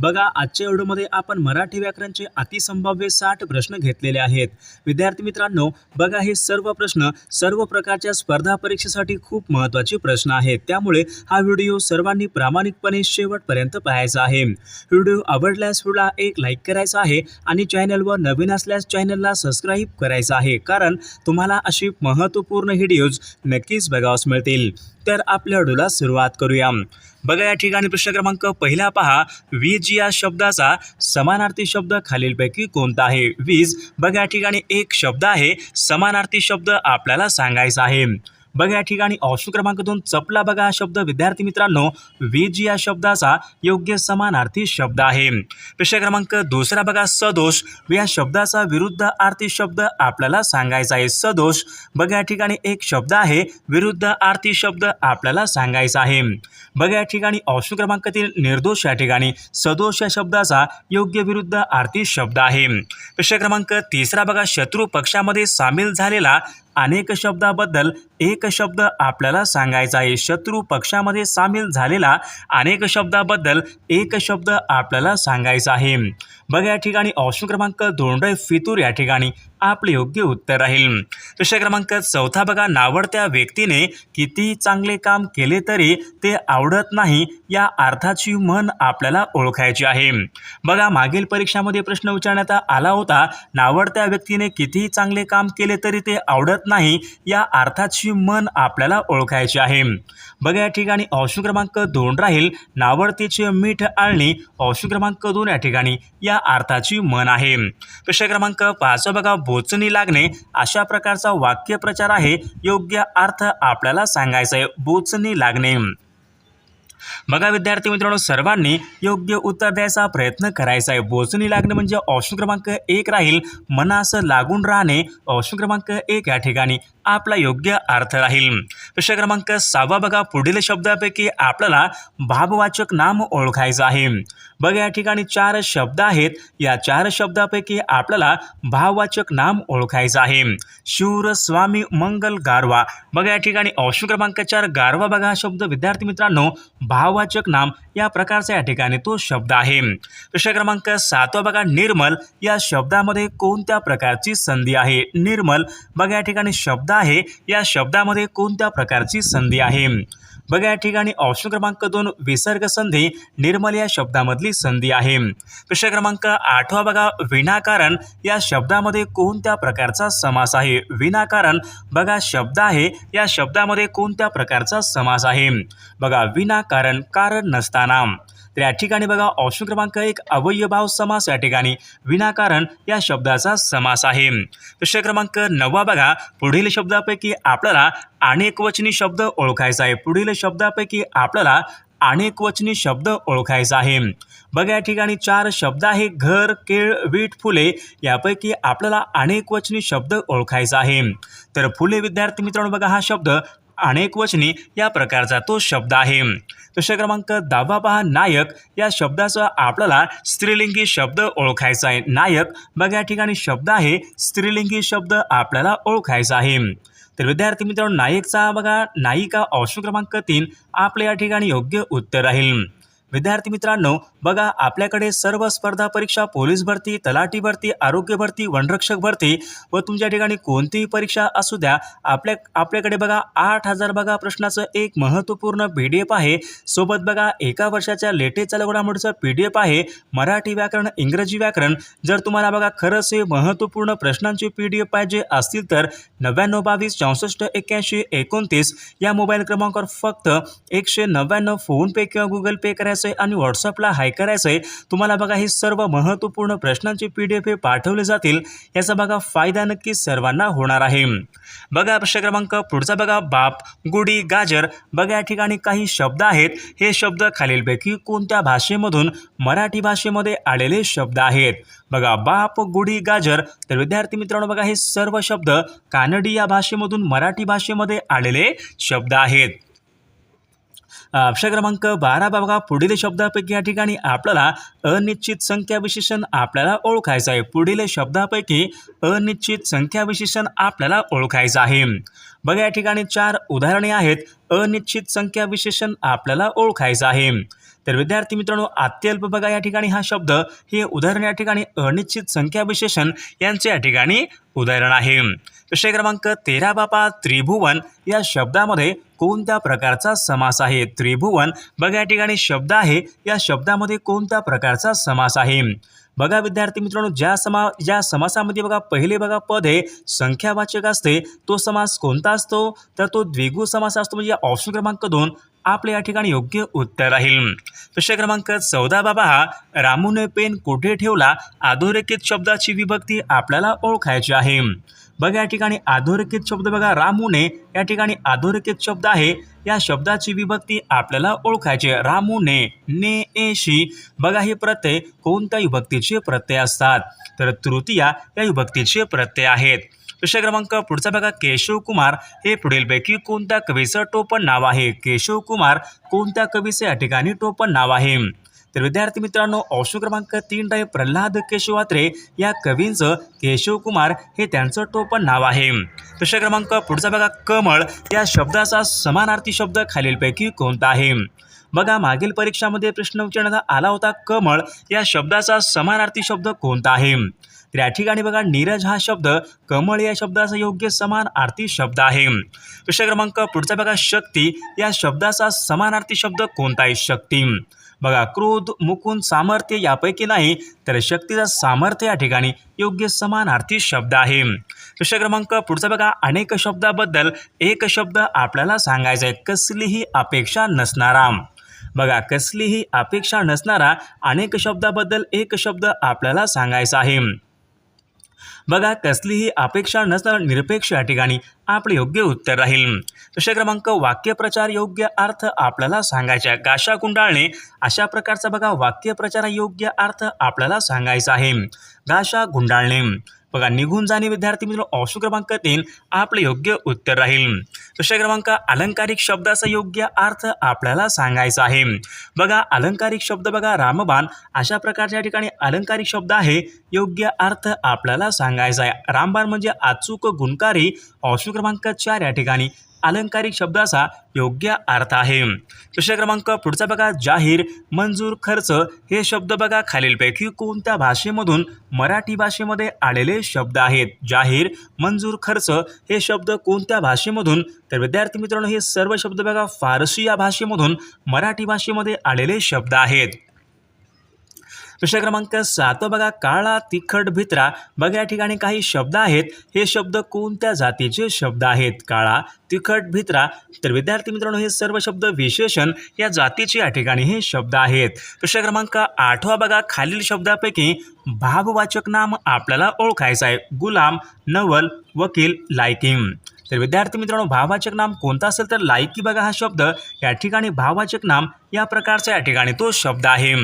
बघा आजच्या व्हिडिओमध्ये आपण मराठी व्याकरणचे अतिसंभाव्य साठ प्रश्न घेतलेले आहेत. विद्यार्थी मित्रांनो बघा हे सर्व प्रश्न सर्व प्रकारच्या स्पर्धा परीक्षेसाठी खूप महत्त्वाचे प्रश्न आहेत. त्यामुळे हा व्हिडिओ सर्वांनी प्रामाणिकपणे शेवटपर्यंत पाहायचा आहे. व्हिडिओ आवडल्यास व्हिडिओला एक लाईक करायचा आहे आणि चॅनलवर नवीन असल्यास चॅनलला सबस्क्राईब करायचं आहे. कारण तुम्हाला अशी महत्त्वपूर्ण व्हिडिओज नक्कीच बघावस मिळतील. तर आपल्या व्हिडिओला सुरुवात करूया. बघा या ठिकाणी प्रश्न क्रमांक पहिला पहा. वीज या शब्दाचा समानार्थी शब्द खालीलपैकी कोणता आहे? वीज बघा या ठिकाणी एक शब्द आहे. समानार्थी शब्द आपल्याला सांगायचा आहे. बघा या ठिकाणी ऑप्शन क्रमांक दोन चपला बघा हा शब्द. विद्यार्थी मित्रांनो वीज या शब्दाचा योग्य समानार्थी शब्द आहे. प्रश्न क्रमांक दुसरा बघा सदोष. या शब्दाचा विरुद्ध आर्थी शब्द आपल्याला सांगायचा आहे. सदोष बघा या ठिकाणी एक शब्द आहे. विरुद्ध आर्थी शब्द आपल्याला सांगायचा आहे. बघा या ठिकाणी ऑप्शन क्रमांक तीन निर्दोष या ठिकाणी सदोष या शब्दाचा योग्य विरुद्ध आर्थी शब्द आहे. प्रश्न क्रमांक तिसरा बघा शत्रू पक्षामध्ये सामील झालेला अनेक शब्दाबद्दल एक शब्द आपल्याला सांगायचा आहे. शत्रू पक्षामध्ये सामील झालेला अनेक शब्दाबद्दल एक शब्द आपल्याला सांगायचा आहे. बघा या ठिकाणी ऑप्शन क्रमांक दोन फितूर या ठिकाणी. आपले योग्य उत्तर राहील. प्रश्न क्रमांक चौथा बघा. नावडत्या व्यक्तीने किती चांगले काम केले तरी ते आवडत नाही या अर्थाची म्हण आपल्याला ओळखायची आहे. बघा मागील परीक्षामध्ये प्रश्न विचारण्यात आला होता. नावडत्या व्यक्तीने कितीही चांगले काम केले तरी ते आवडत नाही या अर्थाची मन आपल्याला ओळखायची आहे. बघा या ठिकाणी ऑप्शन क्रमांक दोन राहील. नावडतीचे मीठ आळणी ऑप्शन क्रमांक दोन या ठिकाणी या अर्थाची मन आहे. प्रश्न क्रमांक पाच बघा बोचणी लागणे अशा प्रकारचा वाक्यप्रचार आहे. योग्य अर्थ आपल्याला सांगायचा आहे. बोचणी लागणे. बघा विद्यार्थी मित्रांनो सर्वांनी योग्य उत्तर द्यायचा प्रयत्न करायचा आहे. बोचणी लागणे म्हणजे ऑप्शन क्रमांक एक राहील. मनास लागून राहणे ऑप्शन क्रमांक एक या ठिकाणी आपला योग्य अर्थ राहील. प्रश्न क्रमांक सहावा बघा. पुढील शब्दापैकी आपल्याला भाववाचक नाम ओळखायचं आहे. बघा या ठिकाणी चार शब्द आहेत. या चार शब्दापैकी आपल्याला भाववाचक नाम ओळखायचं आहे. शूर स्वामी मंगल गारवा. बघा या ठिकाणी ऑप्शन क्रमांक चार गारवा बघा हा शब्द. विद्यार्थी मित्रांनो भाववाचक नाम या प्रकारचा या ठिकाणी तो शब्द आहे. प्रश्न क्रमांक सातवा बघा निर्मल या शब्दामध्ये कोणत्या प्रकारची संधी आहे? निर्मल बघा या ठिकाणी शब्द आहे. या शब्दामध्ये कोणत्या प्रकारची संधी आहे? बघा या ठिकाणी ऑप्शन क्रमांक दोन विसर्ग संधी निर्मल या शब्दामधली संधी आहे. प्रश्न क्रमांक आठवा बघा विनाकारण या शब्दामध्ये कोणत्या प्रकारचा समास आहे? विनाकारण बघा शब्द आहे या शब्दामध्ये कोणत्या प्रकारचा समास आहे? बघा विनाकारण कारण नसताना. तर या ठिकाणी बघा ऑप्शन क्रमांक एक अवयभाव समास या ठिकाणी विनाकारण या शब्दाचा समास आहे. प्रश्न क्रमांक नववा बघा पुढील शब्दापैकी आपल्याला अनेकवचनी शब्द ओळखायचा आहे. पुढील शब्दापैकी आपल्याला अनेकवचनी शब्द ओळखायचा आहे. बघा या ठिकाणी चार शब्द आहे घर केळ वीट फुले यापैकी आपल्याला अनेकवचनी शब्द ओळखायचा आहे. तर फुले विद्यार्थी मित्रांनो बघा हा शब्द अनेक वचनी या प्रकारचा तो शब्द आहे. प्रश्न क्रमांक दहावा पहा नायक. या शब्दाचा आपल्याला स्त्रीलिंगी शब्द ओळखायचा आहे. नायक बघा या ठिकाणी शब्द आहे स्त्रीलिंगी शब्द आपल्याला ओळखायचा आहे. तर विद्यार्थी मित्रांनो नायकचा बघा नायिका ऑप्शन क्रमांक तीन आपल्या या ठिकाणी योग्य उत्तर राहील. विद्यार्थी मित्रांनो बघा आपल्याकडे सर्व स्पर्धा परीक्षा पोलीस भरती तलाठी भरती आरोग्य भरती वनरक्षक भरती व तुमच्या ठिकाणी कोणतीही परीक्षा असू द्या आपल्या आपल्याकडे बघा आठ हजार बघा प्रश्नाचं एक महत्त्वपूर्ण पी डी एफ आहे. सोबत बघा एका वर्षाच्या लेटेस्टच्या घडामोडीचं पी डी एफ आहे. मराठी व्याकरण इंग्रजी व्याकरण जर तुम्हाला बघा खरंच हे महत्त्वपूर्ण प्रश्नांची पी डी एफ पाहिजे असतील तर नव्याण्णव बावीस चौसष्ट एक्क्याऐंशी एकोणतीस या मोबाईल क्रमांकावर फक्त एकशे नव्याण्णव फोनपे किंवा गुगल पे करायचं आहे आणि व्हॉट्सअपला हाय करायचं आहे तुम्हाला बघा हे सर्व महत्त्वपूर्ण प्रश्नांचे पी डी एफ हे पाठवले जातील. याचा बघा फायदा नक्की सर्वांना होणार आहे. बघा प्रश्न क्रमांक पुढचा बघा बाप गुढी गाजर बघा या ठिकाणी काही शब्द आहेत. हे शब्द खालीलपैकी कोणत्या भाषेमधून मराठी भाषेमध्ये आलेले शब्द आहेत? बघा बाप गुढी गाजर. तर विद्यार्थी मित्रांनो बघा हे सर्व शब्द कानडी या भाषेमधून मराठी भाषेमध्ये आलेले शब्द आहेत. अक्षर क्रमांक बारा बघा. पुढील शब्दापैकी या ठिकाणी आपल्याला अनिश्चित संख्या विशेषण आपल्याला ओळखायचं आहे. पुढील शब्दापैकी अनिश्चित संख्या विशेषण आपल्याला ओळखायचं आहे. बघा या ठिकाणी चार उदाहरणे आहेत. अनिश्चित संख्या विशेषण आपल्याला ओळखायचं आहे. तर विद्यार्थी मित्रांनो अत्यल्प बघा या ठिकाणी हा शब्द. हे उदाहरण या ठिकाणी अनिश्चित संख्या विशेषण यांचे या ठिकाणी उदाहरण आहे. विषय क्रमांक तेरा बापा त्रिभुवन या शब्दामध्ये कोणत्या प्रकारचा समास आहे? त्रिभुवन बघा या ठिकाणी शब्द आहे. या शब्दामध्ये कोणत्या प्रकारचा समास आहे? बघा विद्यार्थी मित्रांनो ज्या समा ज्या समासामध्ये बघा पहिले बघा पद हे संख्यावाचक असते. तो समास कोणता असतो? तर तो द्विगु समास असतो म्हणजे ऑप्शन क्रमांक दोन आपले या ठिकाणी योग्य उत्तर राहील. प्रश्न क्रमांक चौदा बाबा हा रामूने पेन कुठे ठेवला? अधोरेखित शब्दाची विभक्ती आपल्याला ओळखायची आहे. बघा या ठिकाणी अधोरेखित शब्द बघा रामूने या ठिकाणी अधोरेखित शब्द आहे. या शब्दाची विभक्ती आपल्याला ओळखायची आहे. रामूने ने एशी. बघा हे प्रत्यय कोणत्या विभक्तीचे प्रत्यय असतात? तर तृतीया या विभक्तीचे प्रत्यय आहेत. विषय क्रमांक पुढचा बघा. केशव कुमार हे पुढीलपैकी कोणत्या कवीचं टोपण नाव आहे? केशव कुमार कोणत्या कवीचं या ठिकाणी टोपण नाव आहे? तर विद्यार्थी मित्रांनो ऑप्शन क्रमांक तीन आहे प्रल्हाद केशवात्रे या कवींचं केशव कुमार हे त्यांचं टोपण नाव आहे. विषय क्रमांक पुढचा बघा. कमळ या शब्दाचा समानार्थी शब्द खालीलपैकी कोणता आहे? बघा मागील परीक्षामध्ये प्रश्न विचारण्यात आला होता. कमळ या शब्दाचा समानार्थी शब्द कोणता आहे? तर या ठिकाणी बघा नीरज हा शब्द कमळ या शब्दाचा योग्य समान अर्थी शब्द आहे. प्रश्न क्रमांक पुढचा बघा शक्ती. या शब्दाचा समानार्थी शब्द कोणता आहे शक्ती? बघा क्रोध मुकुंद सामर्थ्य यापैकी नाही तर शक्तीचा सामर्थ्य या ठिकाणी योग्य समानार्थी शब्द आहे. प्रश्न क्रमांक पुढचा बघा अनेक शब्दाबद्दल एक शब्द आपल्याला सांगायचा आहे कसलीही अपेक्षा नसणारा. बघा कसलीही अपेक्षा नसणारा अनेक शब्दाबद्दल एक शब्द आपल्याला सांगायचा आहे. बघा कसलीही अपेक्षा नसणारा निरपेक्ष या ठिकाणी आपले योग्य उत्तर राहील. प्रश्न क्रमांक वाक्यप्रचार योग्य अर्थ आपल्याला सांगायचा आहे. गाशा गुंडाळणे अशा प्रकारचा बघा वाक्यप्रचार योग्य अर्थ आपल्याला सांगायचा आहे. गाशा गुंडाळणे बघा निघून जाणे विद्यार्थी मित्र ऑप्शन क्रमांक तीन आपलं योग्य उत्तर राहील. विषय क्रमांक अलंकारिक शब्दाचा योग्य अर्थ आपल्याला सांगायचा आहे. बघा अलंकारिक शब्द बघा रामबाण अशा प्रकारच्या ठिकाणी अलंकारिक शब्द आहे योग्य अर्थ आपल्याला सांगायचा आहे. रामबाण म्हणजे अचूक गुणकारी ऑप्शन क्रमांक चार या ठिकाणी अलंकारिक शब्दाचा योग्य अर्थ आहे. प्रश्न क्रमांक पुढचा बघा जाहीर मंजूर खर्च. हे शब्द बघा खालीलपैकी कोणत्या भाषेमधून मराठी भाषेमध्ये आलेले शब्द आहेत? जाहीर मंजूर खर्च. हे शब्द कोणत्या भाषेमधून? तर विद्यार्थी मित्रांनो हे सर्व शब्द बघा फारसी या भाषेमधून मराठी भाषेमध्ये आलेले शब्द आहेत. प्रश्न क्रमांक सात बघा. काळा तिखट भित्रा बघा या ठिकाणी काही शब्द आहेत. हे शब्द कोणत्या जातीचे शब्द आहेत? काळा तिखट भित्रा. तर विद्यार्थी मित्रांनो हे सर्व शब्द विशेषण या जातीचे या ठिकाणी हे शब्द आहेत. प्रश्न क्रमांक आठवा बघा. खालील शब्दापैकी भाववाचक नाम आपल्याला ओळखायचं आहे. गुलाम नवल वकील लायकिम तर विद्यार्थी मित्रांनो भाववाचक नाम कोणता असेल तर लायकी बघा हा शब्द. या ठिकाणी भाववाचक नाम या प्रकारचा या ठिकाणी तो शब्द आहे.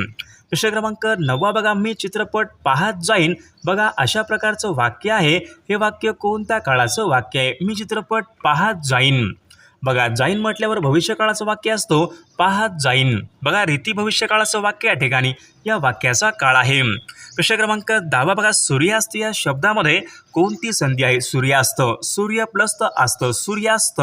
प्रश्न क्रमांक नववा बघा मी चित्रपट पाहत जाईन. बघा अशा प्रकारचं वाक्य आहे. हे वाक्य कोणत्या काळाचं वाक्य आहे? मी चित्रपट पाहत जाईन. बघा जाईन म्हटल्यावर भविष्यकाळाचं वाक्य असतो पाहत जाईन. बघा रीती भविष्यकाळाचं वाक्य या ठिकाणी या वाक्याचा काळ आहे. प्रश्न क्रमांक दहावा बघा सूर्यास्त या शब्दामध्ये कोणती संधी आहे? सूर्यास्त. सूर्य प्लस असतं सूर्यास्त.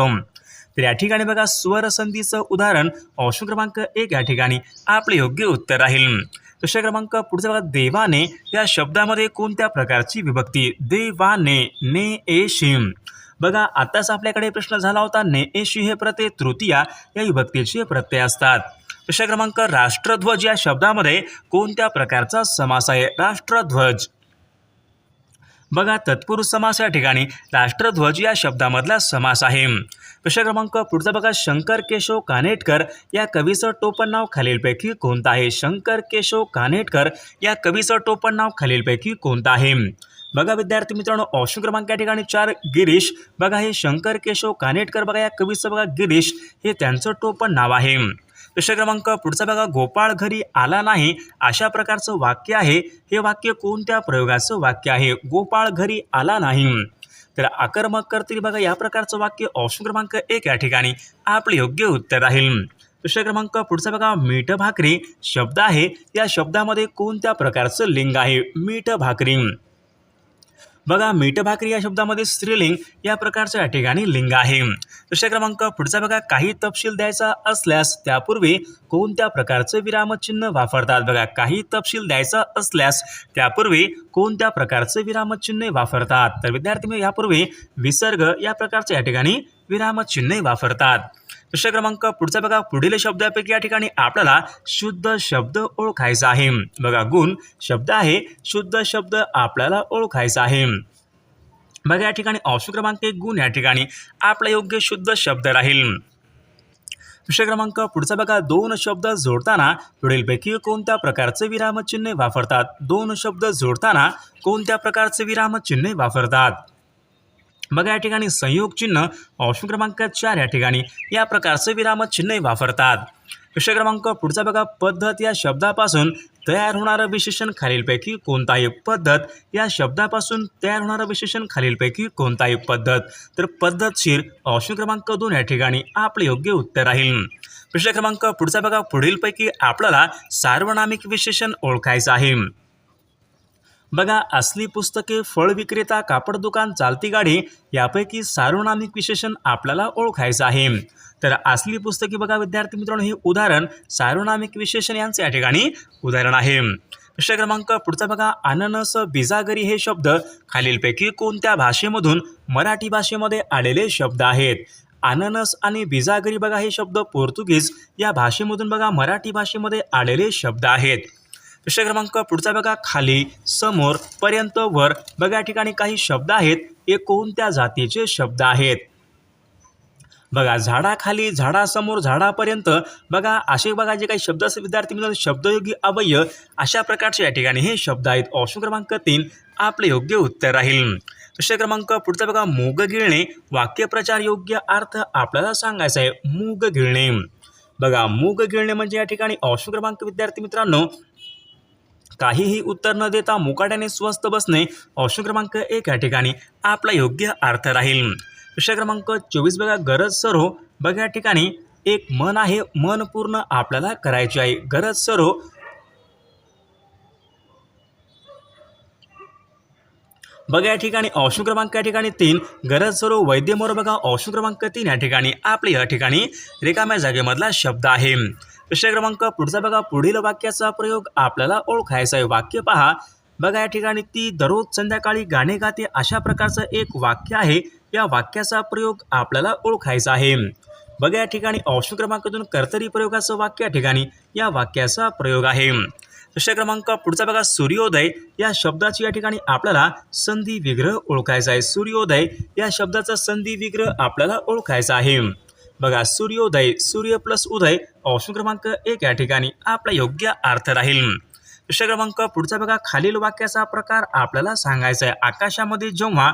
तर या ठिकाणी बघा स्वरसंधीचं उदाहरण ऑप्शन क्रमांक एक या ठिकाणी आपले योग्य उत्तर राहील. प्रश्न क्रमांक पुढचा बघा देवाने या शब्दामध्ये कोणत्या प्रकारची विभक्ती? देवाने ने ए बघा आताच आपल्याकडे प्रश्न झाला होता ने एशी हे प्रत्यय तृतीया या विभक्तीचे प्रत्यय असतात. प्रश्न क्रमांक राष्ट्रध्वज या शब्दामध्ये कोणत्या प्रकारचा समास आहे? राष्ट्रध्वज. बघा तत्पुरुष समास या ठिकाणी राष्ट्रध्वज या शब्दामधला समास आहे. प्रश्न क्रमांक पुढचा बघा शंकर केशव कानेटकर या कवीचं टोपण नाव खालीलपैकी कोणतं आहे? शंकर केशव कानेटकर या कवीचं टोपण नाव खालीलपैकी कोणतं आहे? बघा विद्यार्थी मित्रांनो ऑप्शन क्रमांक या ठिकाणी चार गिरीश. बघा हे शंकर केशव कानेटकर बघा या कवीचं बघा गिरीश हे त्यांचं टोपण नाव आहे. प्रश्न क्रमांक पुढचा बघा गोपाळ घरी आला नाही अशा प्रकारचं वाक्य आहे. हे वाक्य कोणत्या प्रयोगाचं वाक्य आहे? गोपाळ घरी आला नाही. तर आक्रमक करतील बघा या प्रकारचं वाक्य ऑप्शन क्रमांक एक या ठिकाणी. आपले योग्य उत्तर राहील. प्रश्न क्रमांक पुढचा बघा मीठ भाकरी शब्द आहे. या शब्दामध्ये कोणत्या प्रकारचं लिंग आहे? मीठ भाकरी. बघा मीठ भाकरी या शब्दामध्ये स्त्रीलिंग या प्रकारचं या ठिकाणी लिंग आहे. प्रश्न क्रमांक पुढचा बघा काही तपशील द्यायचा असल्यास त्यापूर्वी कोणत्या प्रकारचं विरामचिन्ह वापरतात? बघा काही तपशील द्यायचा असल्यास त्यापूर्वी कोणत्या प्रकारचं विरामचिन्ह वापरतात? तर विद्यार्थी यापूर्वी विसर्ग या प्रकारच्या या ठिकाणी विरामचिन्ह वापरतात. प्रश्न क्रमांक पुढचा बघा पुढील शब्दापैकी या ठिकाणी आपल्याला शुद्ध शब्द ओळखायचा आहे. बघा गुण शब्द आहे शुद्ध शब्द आपल्याला ओळखायचा आहे. बघा या ठिकाणी ऑप्शन क्रमांक एक गुण या ठिकाणी आपला योग्य शुद्ध शब्द राहील. प्रश्न क्रमांक पुढचा बघा दोन शब्द जोडताना पुढीलपैकी कोणत्या प्रकारचे विरामचिन्ह वापरतात? दोन शब्द जोडताना कोणत्या प्रकारचे विरामचिन्ह वापरतात? बघा या ठिकाणी संयोग चिन्ह ऑप्शन क्रमांक चार या ठिकाणी. या प्रकारचं विरामचिन्ह वापरतात. विषय क्रमांक पुढचा बघा. पद्धत या शब्दापासून तयार होणारं विशेषण खालीलपैकी कोणताही पद्धत? या शब्दापासून तयार होणारं विशेषण खालीलपैकी कोणताही पद्धत? तर पद्धतशीर ऑप्शन क्रमांक दोन या ठिकाणी आपले योग्य उत्तर राहील. प्रश्न क्रमांक पुढचा बघा. पुढीलपैकी आपल्याला सार्वनामिक विशेषण ओळखायचं आहे. बघा असली पुस्तके फळ विक्रेता कापड दुकान चालती गाडी यापैकी सार्वनामिक विशेषण आपल्याला ओळखायचं आहे. तर असली पुस्तके बघा विद्यार्थी मित्रांनो हे उदाहरण सार्वनामिक विशेषण यांचे या ठिकाणी उदाहरण आहे. प्रश्न क्रमांक पुढचा बघा अननस बिजागरी हे शब्द खालीलपैकी कोणत्या भाषेमधून मराठी भाषेमध्ये आलेले शब्द आहेत? अननस आणि बिजागरी बघा हे शब्द पोर्तुगीज या भाषेमधून बघा मराठी भाषेमध्ये आलेले शब्द आहेत. प्रश्न क्रमांक पुढचा बघा. खाली समोर पर्यंत वर. बघा या ठिकाणी काही शब्द आहेत. हे कोणत्या जातीचे शब्द आहेत. बघा झाडाखाली झाडासमोर झाडापर्यंत. बघा असे बघा जे काही शब्द असतात विद्यार्थी मित्रांनो शब्दयोगी अवयव अशा प्रकारचे या ठिकाणी हे शब्द आहेत. ऑप्शन क्रमांक तीन आपले योग्य उत्तर राहील. प्रश्न क्रमांक पुढचा बघा मूग गिळणे वाक्यप्रचार योग्य अर्थ आपल्याला सांगायचा आहे. मूग गिळणे बघा मूग गिळणे म्हणजे या ठिकाणी ऑप्शन क्रमांक विद्यार्थी मित्रांनो काहीही उत्तर न देता मुकाट्याने स्वस्त बसणे ऑप्शन क्रमांक एक या ठिकाणी आपला योग्य अर्थ राहील. प्रश्न क्रमांक चोवीस बघा गरज सरो. बघा या ठिकाणी एक मन आहे मन पूर्ण आपल्याला करायचे आहे. गरज सरो बघा या ठिकाणी ऑप्शन क्रमांक या ठिकाणी तीन गरज सरो वैद्य मोर बघा ऑप्शन क्रमांक तीन या ठिकाणी आपले या ठिकाणी रिकाम्या जागेमधला शब्द आहे. प्रश्न क्रमांक पुढचा बघा पुढील वाक्याचा प्रयोग आपल्याला ओळखायचा आहे. वाक्य पहा. बघा या ठिकाणी ती दररोज संध्याकाळी गाणे गाते अशा प्रकारचं एक वाक्य आहे. या वाक्याचा प्रयोग आपल्याला ओळखायचा आहे. बघा या ठिकाणी ऑप्शन क्रमांकातून कर्तरी प्रयोगाचं वाक्य या ठिकाणी या वाक्याचा प्रयोग आहे. प्रश्न क्रमांक पुढचा बघा सूर्योदय. या शब्दाची या ठिकाणी आपल्याला संधी विग्रह ओळखायचा आहे. सूर्योदय या शब्दाचा संधी विग्रह आपल्याला ओळखायचा आहे. बघा सूर्योदय सूर्य प्लस उदय ऑप्शन क्रमांक एक या ठिकाणी आपला योग्य अर्थ राहील. प्रश्न क्रमांक पुढचा बघा. खालील वाक्याचा प्रकार आपल्याला सांगायचा आहे आकाशामध्ये जेव्हा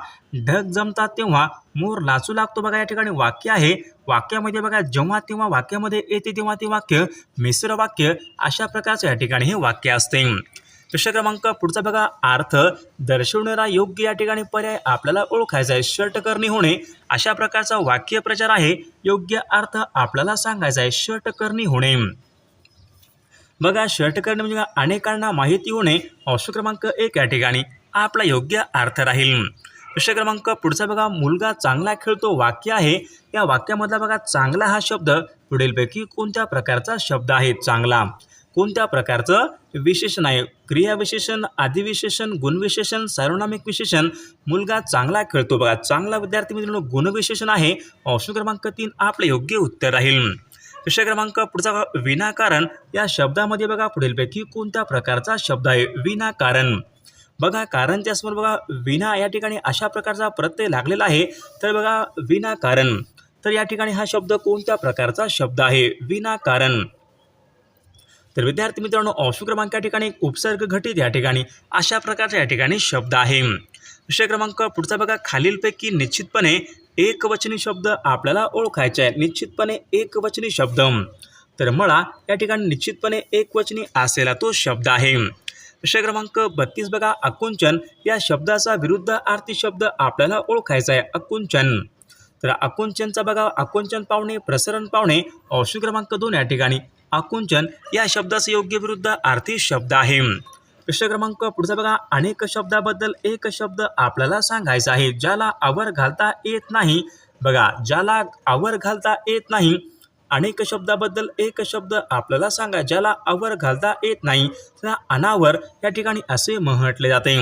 ढग जमतात तेव्हा मोर नाचू लागतो बघा. या ठिकाणी वाक्य आहे. वाक्यामध्ये बघा जेव्हा तेव्हा वाक्यामध्ये येते तेव्हा ते वाक्य मिश्र वाक्य अशा प्रकारचं या ठिकाणी हे वाक्य असते. प्रश्न क्रमांक पुढचा बघा. अर्थ दर्शवणारा योग्य या ठिकाणी पर्याय आपल्याला ओळखायचा आहे शर्ट करणे होणे अशा प्रकारचा वाक्य प्रचार आहे. योग्य अर्थ आपल्याला सांगायचा आहे शर्ट करणे होणे. बघा शर्ट करणे म्हणजे अनेकांना माहिती होणे ऑप्शन क्रमांक एक या ठिकाणी. आपला योग्य अर्थ राहील. प्रश्न क्रमांक पुढचा बघा मुलगा चांगला खेळतो वाक्य आहे. या वाक्यामधला बघा चांगला हा शब्द. पुढीलपैकी कोणत्या प्रकारचा शब्द आहे चांगला? कोणत्या प्रकारचं विशेषण आहे? क्रियाविशेषण आदिविशेषण गुणविशेषण सार्वनामिक विशेषण. मुलगा चांगला खेळतो. बघा चांगला विद्यार्थी मित्रांनो गुणविशेषण आहे. ऑप्शन क्रमांक तीन आपले योग्य उत्तर राहील. विषय क्रमांक पुढचा विनाकारण. या शब्दामध्ये बघा पुढीलपैकी कोणत्या प्रकारचा शब्द आहे? विनाकारण. बघा कारण त्यासमोर बघा विना या ठिकाणी अशा प्रकारचा प्रत्यय लागलेला आहे. तर बघा विनाकारण. तर या ठिकाणी हा शब्द कोणत्या प्रकारचा शब्द आहे? विनाकारण. तर विद्यार्थी मित्रांनो ऑप्शन क्रमांक या ठिकाणी उपसर्ग घटित या ठिकाणी अशा प्रकारचा या ठिकाणी शब्द आहे. विषय क्रमांक पुढचा बघा खालीलपैकी निश्चितपणे एकवचनी शब्द आपल्याला ओळखायचे आहे निश्चितपणे एकवचनी शब्द. तर मळा या ठिकाणी निश्चितपणे एकवचनी असलेला तो शब्द आहे. विषय क्रमांक बत्तीस बघा. अकुंचन या शब्दाचा विरुद्ध आर्थिक शब्द आपल्याला ओळखायचा आहे. अकुंचन. तर अकुंचनचा बघा. अकुंचन पावणे प्रसरण पावणे औषध क्रमांक दोन या ठिकाणी. आकुंचन या शब्दाचा योग्य विरुद्ध आर्थिक शब्द आहे. प्रश्न क्रमांक पुढचा बघा. अनेक शब्दाबद्दल एक शब्द आपल्याला सांगायचा आहे. ज्याला आवर घालता येत नाही. बघा ज्याला आवर घालता येत नाही अनेक शब्दाबद्दल एक शब्द आपल्याला सांगा. ज्याला आवर घालता येत नाही त्याला अनावर या ठिकाणी असे म्हटले जाते.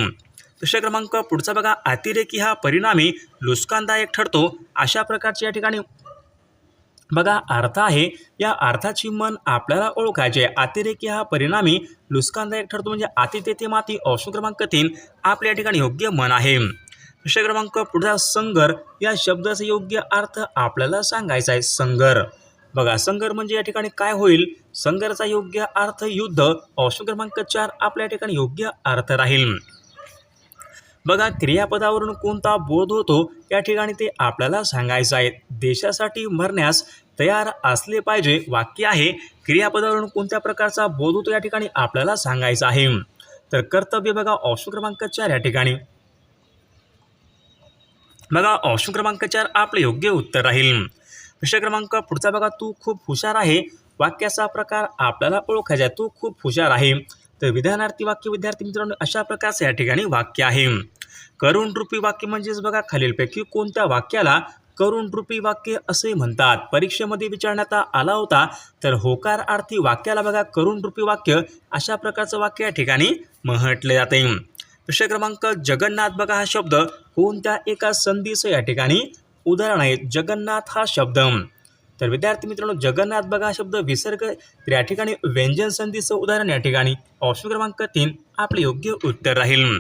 प्रश्न क्रमांक पुढचा बघा. अतिरेकी हा परिणामी नुकसानदायक ठरतो. अशा प्रकारचे या ठिकाणी बघा अर्थ आहे या अर्थाची मन आपल्याला ओळखायचे. आहे. अतिरेकी हा परिणामी नुकसानदायक ठरतो म्हणजे अति तेथे माती ऑप्शन क्रमांक तीन आपल्या ठिकाणी योग्य मन आहे. विषय क्रमांक पुढचा संगर. या शब्दाचा योग्य अर्थ आपल्याला सांगायचा आहे संगर. बघा संगर म्हणजे या ठिकाणी काय होईल? संगरचा योग्य अर्थ युद्ध. ऑप्शन क्रमांक चार आपल्या ठिकाणी योग्य अर्थ राहील. बघा क्रियापदावरून कोणता बोध होतो या ठिकाणी ते आपल्याला सांगायचं आहे. देशासाठी मरण्यास तयार असले पाहिजे वाक्य आहे. क्रियापदावरून कोणत्या प्रकारचा बोध होतो या ठिकाणी आपल्याला सांगायचं आहे. तर कर्तव्य बघा ऑप्शन क्रमांक चार या ठिकाणी. बघा ऑप्शन क्रमांक चार आपले योग्य उत्तर राहील. प्रश्न क्रमांक पुढचा बघा तू खूप हुशार आहे. वाक्याचा प्रकार आपल्याला ओळखायचा आहे. तू खूप हुशार आहे. तर विधानार्थी वाक्य विद्यार्थी मित्रांनो अशा प्रकारचं या ठिकाणी वाक्य आहे. करुण रूपी वाक्य म्हणजेच बघा खालीलपैकी कोणत्या वाक्याला करुण रूपी वाक्य असे म्हणतात? परीक्षेमध्ये विचारण्यात आला होता तर होकार अर्थी वाक्याला बघा करुण रूपी वाक्य अशा प्रकारचं वाक्य या ठिकाणी म्हटले जाते. विषय क्रमांक जगन्नाथ बघा हा शब्द कोणत्या एका संधीचं या ठिकाणी उदाहरण आहे? जगन्नाथ हा शब्द. तर विद्यार्थी मित्रांनो जगन्नाथ बघा हा शब्द विसर्ग तर या ठिकाणी व्यंजन संधीचं उदाहरण या ठिकाणी. ऑप्शन क्रमांक तीन आपले योग्य उत्तर राहील.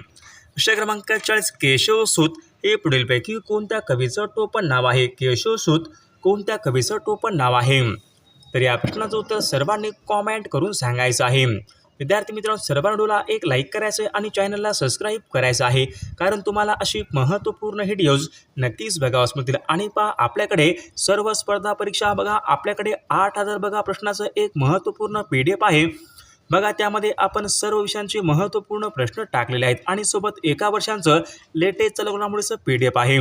विषय क्रमांक चाळीस केशवसूत हे पुढीलपैकी कोणत्या कवीचं टोपण नाव आहे? केशवसूत कोणत्या कवीचं टोपण नाव आहे? तर या प्रश्नाचं उत्तर सर्वांनी कॉमेंट करून सांगायचं आहे. विद्यार्थी मित्रांनो सर्वांना एक लाईक करायचं आहे आणि चॅनलला सबस्क्राईब करायचं आहे. कारण तुम्हाला अशी महत्त्वपूर्ण व्हिडिओज नक्कीच बघावास मिळतील आणि पहा आपल्याकडे सर्व स्पर्धा परीक्षा बघा. आपल्याकडे आठ हजार बघा प्रश्नाचं एक महत्त्वपूर्ण पी डी एफ आहे. बघा त्यामध्ये आपण सर्व विषयांचे महत्त्वपूर्ण प्रश्न टाकलेले आहेत आणि सोबत एका वर्षांचं लेटेस्ट घडामोडीचं पी डी एफ आहे.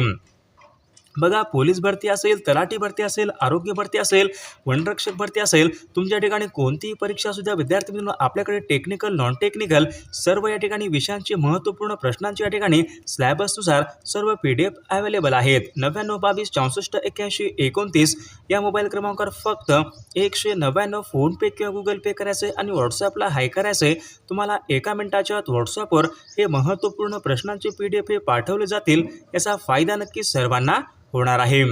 बघा पोलीस भरती असेल तलाठी भरती असेल आरोग्य भरती असेल वनरक्षक भरती असेल तुमच्या ठिकाणी कोणतीही परीक्षा सुद्धा विद्यार्थी मित्रांनो आपल्याकडे टेक्निकल नॉन टेक्निकल सर्व या ठिकाणी विषयांचे महत्त्वपूर्ण प्रश्नांचे या ठिकाणी स्लॅबसनुसार सर्व पी डी एफ अवेलेबल आहेत. नव्याण्णव बावीस चौसष्ट एक्याऐंशी एकोणतीस या मोबाईल क्रमांकावर फक्त एकशे नव्याण्णव फोनपे किंवा गुगल पे करायचे आणि व्हॉट्सअपला हाय करायचे. तुम्हाला एका मिनिटाच्या आत व्हॉट्सअपवर हे महत्त्वपूर्ण प्रश्नांचे पी डी एफ हे पाठवले जातील. याचा फायदा नक्की सर्वांना होणार आहे.